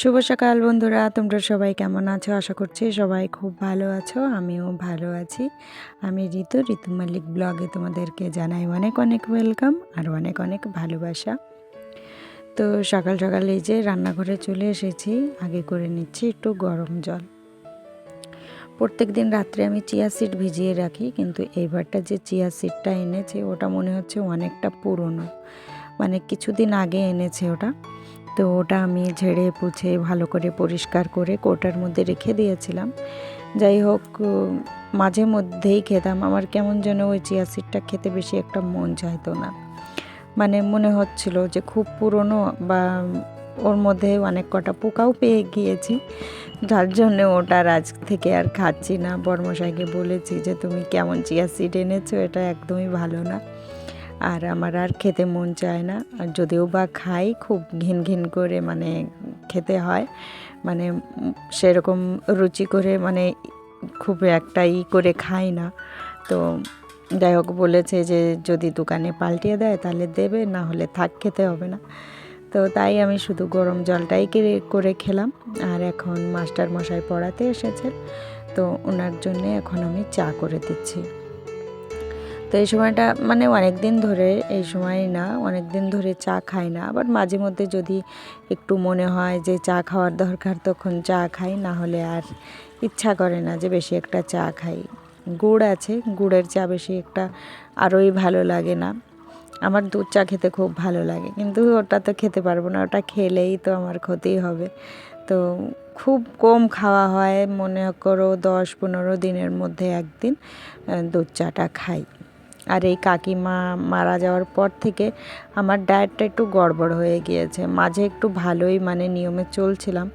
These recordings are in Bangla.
শুভ সকাল বন্ধুরা, তোমরা সবাই কেমন আছো? আশা করছি সবাই খুব ভালো আছো, আমিও ভালো আছি। আমি ঋতু ঋতু মালিক ব্লগে তোমাদেরকে জানাই অনেক অনেক ওয়েলকাম আর অনেক অনেক ভালোবাসা। তো সকাল সকাল এই যে রান্নাঘরে চলে এসেছি, আগে করে নিচ্ছি একটু গরম জল। প্রত্যেক দিন রাত্রে আমি চিয়া সিড ভিজিয়ে রাখি, কিন্তু এইবারটা যে চিয়া সিডটা এনেছে, ওটা মনে হচ্ছে অনেকটা পুরনো। মানে কিছুদিন আগে এনেছে ওটা। তো ওটা আমি ঝেড়ে পুছে ভালো করে পরিষ্কার করে কোটার মধ্যে রেখে দিয়েছিলাম। যাই হোক, মাঝে মধ্যেই খেতাম। আমার কেমন যেন ওই চিয়া সিডটা খেতে বেশি একটা মন চাইতো না। মানে মনে হচ্ছিল যে খুব পুরনো বা ওর মধ্যে অনেক কটা পোকাও পেয়ে গিয়েছি। যার জন্য ওটার আজ থেকে আর খাচ্ছি না। বর্মশাইকে বলেছি যে, তুমি কেমন চিয়া সিড এনেছো? এটা একদমই ভালো না। আর আমার আর খেতে মন চায় না। আর যদিও বা খাই, খুব ঘিন ঘিন করে মানে খেতে হয়। মানে সেরকম রুচি করে মানে খুব একটা ই করে খাই না। তো যাই হোক বলেছে যে, যদি দোকানে পাল্টিয়ে দেয় তাহলে দেবে, না হলে থাক, খেতে হবে না। তো তাই আমি শুধু গরম জলটাই করে- খেলাম। আর এখন মাস্টার মশাই পড়াতে এসেছেন তো ওনার জন্যে এখন আমি চা করে দিচ্ছি। তো এই সময়টা মানে অনেক দিন ধরে এই সময় না অনেক দিন ধরে চা খাই না। আবার মাঝে মধ্যে যদি একটু মনে হয় যে চা খাওয়ার দরকার, তখন চা খাই। না হলে আর ইচ্ছা করে না যে বেশি একটা চা খাই। গুড় আছে, গুড়ের চা বেশি একটা আরোই ভালো লাগে না। আমার দুধ চা খেতে খুব ভালো লাগে। কিন্তু ওটা তো খেতে পারব না, ওটা খেলেই তো আমার ক্ষতি হবে। তো খুব কম খাওয়া হয়, মনে করো দশ পনেরো দিনের মধ্যে একদিন দুধ চাটা খাই। আর এই কাকিমা মারা যাওয়ার পর থেকে আমার ডায়েটটা একটু গড়বড় হয়ে গিয়েছে। মাঝে একটু ভালোই মানে নিয়মে চলছিলাম।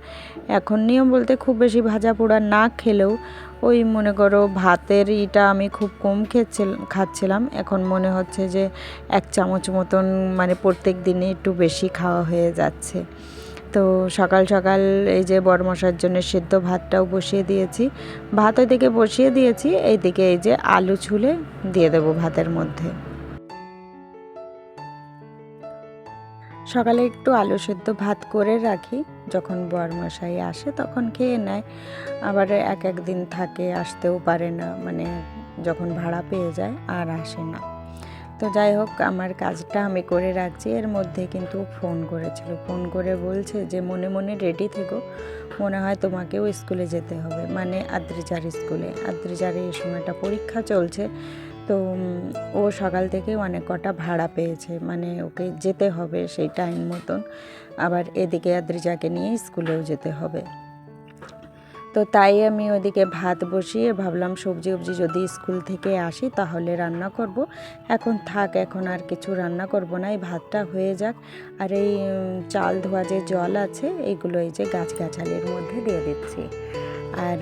এখন নিয়ম বলতে খুব বেশি ভাজা পোড়া না খেলেও ওই মনে করো ভাতের ইটা আমি খুব কম খেয়েছিলাম খাচ্ছিলাম। এখন মনে হচ্ছে যে এক চামচ মতন মানে প্রত্যেক দিনে একটু বেশি খাওয়া হয়ে যাচ্ছে। তো সকাল সকাল এই যে বড়মশার জন্য সেদ্ধ ভাতটাও বসিয়ে দিয়েছি। ভাত ওইদিকে বসিয়ে দিয়েছি, এইদিকে এই যে আলু ছুলে দিয়ে দেবো ভাতের মধ্যে। সকালে একটু আলু সেদ্ধ ভাত করে রাখি, যখন বরমশাই আসে তখন খেয়ে নেয়। আবার এক এক দিন থাকে, আসতেও পারে না মানে যখন ভাড়া পেয়ে যায় আর আসে না। তো যাই হোক, আমার কাজটা আমি করে রাখছি। এর মধ্যে কিন্তু ফোন করেছিল। ফোন করে বলছে যে, মনে মনে রেডি থেকো। মনে হয় তোমাকেও স্কুলে যেতে হবে। মানে আদ্রিজার স্কুলে। আদ্রিজার এই সময়টা পরীক্ষা চলছে। তো ও সকাল থেকে অনেক কটা ভাড়া পেয়েছে। মানে ওকে যেতে হবে সেই টাইম মতন। আবার এদিকে আদ্রিজাকে নিয়ে স্কুলেও যেতে হবে। তো তাই আমি ওদিকে ভাত বসিয়ে ভাবলাম সবজি অবজি যদি স্কুল থেকে আসি তাহলে রান্না করব। এখন থাক, এখন আর কিছু রান্না করব না, এই ভাতটা হয়ে যাক। আর এই চাল ধোয়া যে জল আছে এইগুলো এই যে গাছগাছালির মধ্যে দিয়ে দিচ্ছি। আর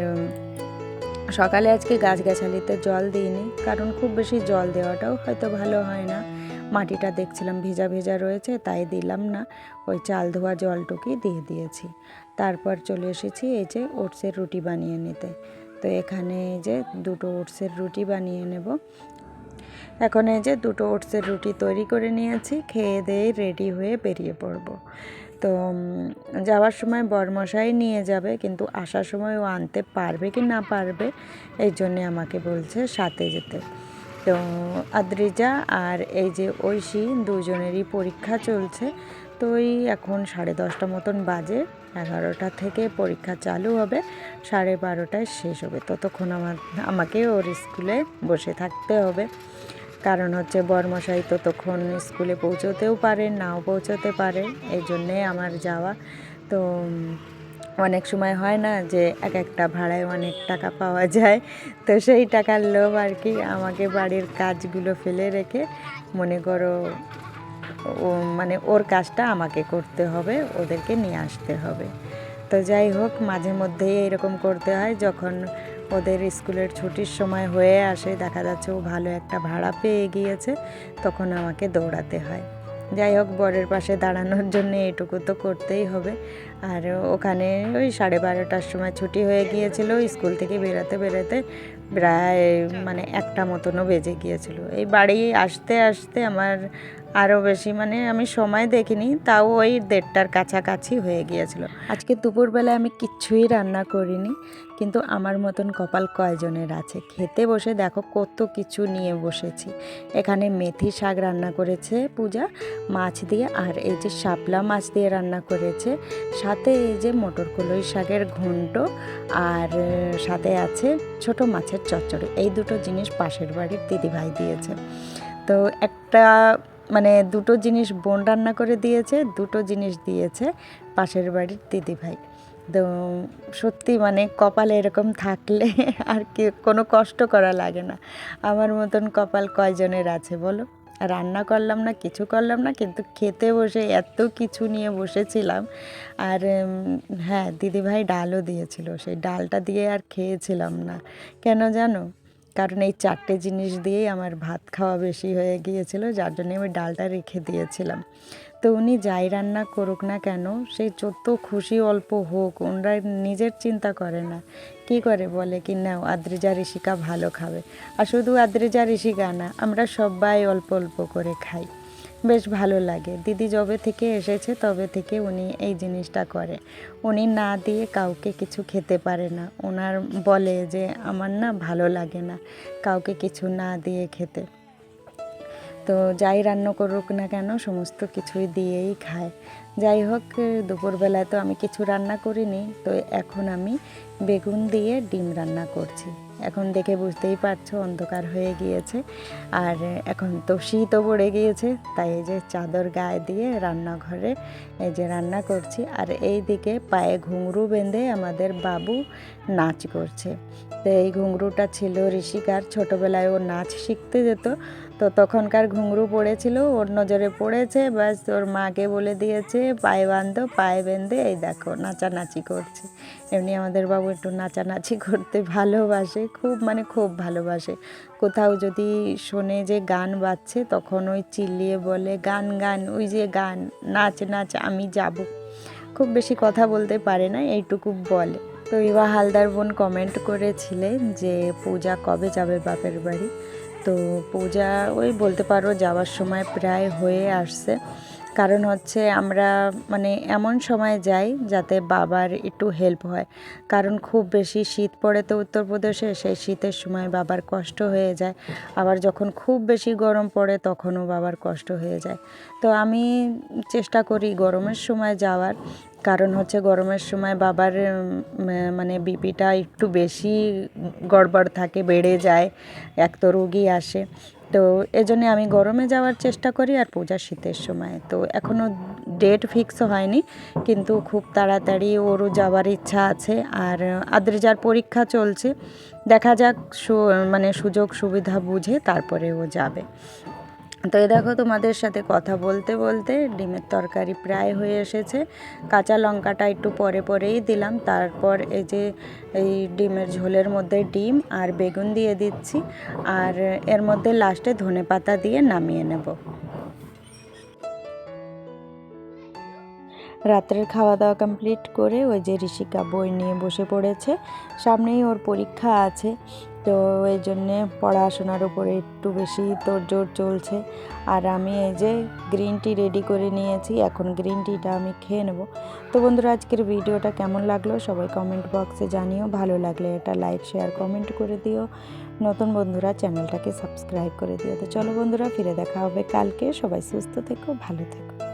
সকালে আজকে গাছগাছালিতে জল দিইনি, কারণ খুব বেশি জল দেওয়াটাও হয়তো ভালো হয় না। মাটিটা দেখছিলাম ভেজা ভেজা রয়েছে, তাই দিলাম না। ওই চাল ধোয়া জলটুকুই দিয়ে দিয়েছি। তারপর চলে এসেছি এই যে ওটসের রুটি বানিয়ে নিতে। তো এখানে এই যে দুটো ওটসের রুটি বানিয়ে নেব। এখন এই যে দুটো ওটসের রুটি তৈরি করে নিয়েছি, খেয়ে দিয়ে রেডি হয়ে বেরিয়ে পড়ব। তো যাওয়ার সময় বরমশাই নিয়ে যাবে, কিন্তু আসার সময় ও আনতে পারবে কি না পারবে, এই জন্যে আমাকে বলছে সাথে যেতে। তো, আদ্রিজা আর এই যে ঐশী দুজনেরই পরীক্ষা চলছে। তো ওই এখন সাড়ে দশটা মতন বাজে। এগারোটা থেকে পরীক্ষা চালু হবে, সাড়ে বারোটায় শেষ হবে। ততক্ষণ আমার, আমাকে ওর স্কুলে বসে থাকতে হবে। কারণ হচ্ছে বরমশাই ততক্ষণ স্কুলে পৌঁছতেও পারে, নাও পৌঁছতে পারে। এই জন্যে আমার যাওয়া। তো অনেক সময় হয় না যে এক একটা ভাড়ায় অনেক টাকা পাওয়া যায়। তো সেই টাকার লোভ আর কি। আমাকে বাড়ির কাজগুলো ফেলে রেখে মনে করো মানে ওর কাজটা আমাকে করতে হবে, ওদেরকে নিয়ে আসতে হবে। তো যাই হোক, মাঝে মধ্যেই এরকম করতে হয়, যখন ওদের স্কুলের ছুটির সময় হয়ে আসে, দেখা যাচ্ছে ও ভালো একটা ভাড়া পেয়ে গিয়েছে, তখন আমাকে দৌড়াতে হয়। যাই হোক, বরের পাশে দাঁড়ানোর জন্য এটুকু তো করতেই হবে। আর ওখানে ওই সাড়ে বারোটার সময় ছুটি হয়ে গিয়েছিল, স্কুল থেকে বেরোতে বেরোতে প্রায় মানে একটা মতনও বেজে গিয়েছিল। এই বাড়ি আসতে আসতে আমার আরও বেশি মানে আমি সময় দেখিনি, তাও ওই দেড়টার কাছাকাছি হয়ে গিয়েছিল। আজকে দুপুরবেলায় আমি কিচ্ছুই রান্না করিনি, কিন্তু আমার মতন কপাল কয়জনের আছে? খেতে বসে দেখো কত কিছু নিয়ে বসেছি। এখানে মেথি শাক রান্না করেছে পূজা, মাছ দিয়ে, আর এই যে শাপলা মাছ দিয়ে রান্না করেছে, সাথে এই যে মটর কলই শাকের ঘন্ট, আর সাথে আছে ছোট মাছের চচ্চড়ি। এই দুটো জিনিস পাশের বাড়ির দিদিভাই দিয়েছে। তো একটা মানে দুটো জিনিস বোন রান্না করে দিয়েছে, দুটো জিনিস দিয়েছে পাশের বাড়ির দিদিভাই তো সত্যি মানে কপালে এরকম থাকলে আর কি কোনো কষ্ট করা লাগে না। আমার মতন কপাল কয়জনের আছে বলো? রান্না করলাম না, কিছু করলাম না, কিন্তু খেতে বসে এত কিছু নিয়ে বসেছিলাম। আর হ্যাঁ দিদিভাই ডালও দিয়েছিল, সেই ডালটা দিয়ে আর খেয়েছিলাম না। কেন জানো? কারণ এই চারটে জিনিস দিয়েই আমার ভাত খাওয়া বেশি হয়ে গিয়েছিল, যার জন্য আমি ডালটা রেখে দিয়েছিলাম। তো উনি যাই রান্না করুক না কেন সেই যত খুশি অল্প হোক, ওনারা নিজের চিন্তা করে না। কি করে বলে কি না আদ্রিজা ঋষিকা ভালো খাবে। আর শুধু আদ্রিজা ঋষিকা না, আমরা সবাই অল্প অল্প করে খাই। বেশ ভালো লাগে। দিদি যবে থেকে এসেছে তবে থেকে উনি এই জিনিসটা করে। উনি না দিয়ে কাউকে কিছু খেতে পারে না। ওনার বলে যে, আমার না ভালো লাগে না কাউকে কিছু না দিয়ে খেতে। তো যাই রান্না করুক না কেন সমস্ত কিছুই দিয়েই খায়। যাই হোক, দুপুরবেলায় তো আমি কিছু রান্না করিনি, তো এখন আমি বেগুন দিয়ে ডিম রান্না করছি। এখন দেখে বুঝতেই পারছ, অন্ধকার হয়ে গিয়েছে। আর এখন তো শীতও পড়ে গিয়েছে, তাই এই যে চাদর গায়ে দিয়ে রান্নাঘরে এই যে রান্না করছি। আর এই দিকে পায়ে ঘুঙরু বেঁধে আমাদের বাবু নাচ করছে। তো এই ঘুঙরুটা ছিল ঋষিকার, ছোটোবেলায় ও নাচ শিখতে যেত। তো তখনকার ঘুঙরু পড়েছিল, ওর নজরে পড়েছে, ব্যাস ওর মাকে বলে দিয়েছে, পায়ে বাঁধো, পায়ে বেঁধে, এই দেখো, নাচানাচি করছে। এমনি আমাদের বাবু একটু নাচানাচি করতে ভালোবাসে, খুব মানে খুব ভালোবাসে। কোথাও যদি শোনে যে গান বাজছে, তখন ওই চিল্লিয়ে বলে, গান গান, ওই যে গান, নাচ নাচ, আমি যাব। খুব বেশি কথা বলতে পারে না, এইটুকু বলে। তো এবার হালদার বোন কমেন্ট করেছিলেন যে, পূজা কবে যাবে বাপের বাড়ি? তো পূজা ওই বলতে পারো যাওয়ার সময় প্রায় হয়ে আসছে। কারণ হচ্ছে আমরা মানে এমন সময় যাই যাতে বাবার একটু হেল্প হয়। কারণ খুব বেশি শীত পড়ে তো উত্তরপ্রদেশে সেই শীতের সময় বাবার কষ্ট হয়ে যায়। আবার যখন খুব বেশি গরম পড়ে তখনও বাবার কষ্ট হয়ে যায়। তো আমি চেষ্টা করি গরমের সময় যাওয়ার। কারণ হচ্ছে গরমের সময় বাবার মানে বিপিটা একটু বেশি গড়বড় থাকে, বেড়ে যায়, এক তো রোগী আসে। তো এজন্য আমি গরমে যাওয়ার চেষ্টা করি আর পূজা শীতের সময়। তো এখনও ডেট ফিক্স হয়নি, কিন্তু খুব তাড়াতাড়ি ওরও যাওয়ার ইচ্ছা আছে আর আদ্রিজার পরীক্ষা চলছে। দেখা যাক মানে সুযোগ সুবিধা বুঝে তারপরে ও যাবে। তো এই দেখো তোমাদের সাথে কথা বলতে বলতে ডিমের তরকারি প্রায় হয়ে এসেছে। কাঁচা লঙ্কাটা একটু পরে পরেই দিলাম। তারপর এই যে এই ডিমের ঝোলের মধ্যে ডিম আর বেগুন দিয়ে দিচ্ছি। আর এর মধ্যে লাস্টে ধনে পাতা দিয়ে নামিয়ে নেব। রাত্রের খাওয়া দাওয়া কমপ্লিট করে ওই যে ঋষিকা বই নিয়ে বসে পড়েছে। সামনেই ওর পরীক্ষা আছে, তো এই জন্যে পড়াশোনার উপরে একটু বেশি তোড়জোড় চলছে। আর আমি এই যে গ্রিন টি রেডি করে নিয়েছি, এখন গ্রিন টিটা আমি খেয়ে নেব। তো বন্ধুরা, আজকের ভিডিওটা কেমন লাগল সবাই কমেন্ট বক্সে জানিও। ভালো লাগলে এটা লাইক শেয়ার কমেন্ট করে দিও। নতুন বন্ধুরা চ্যানেলটাকে সাবস্ক্রাইব করে দিও। তো চলো বন্ধুরা, ফিরে দেখা হবে কালকে। সবাই সুস্থ থেকো, ভালো থেকো।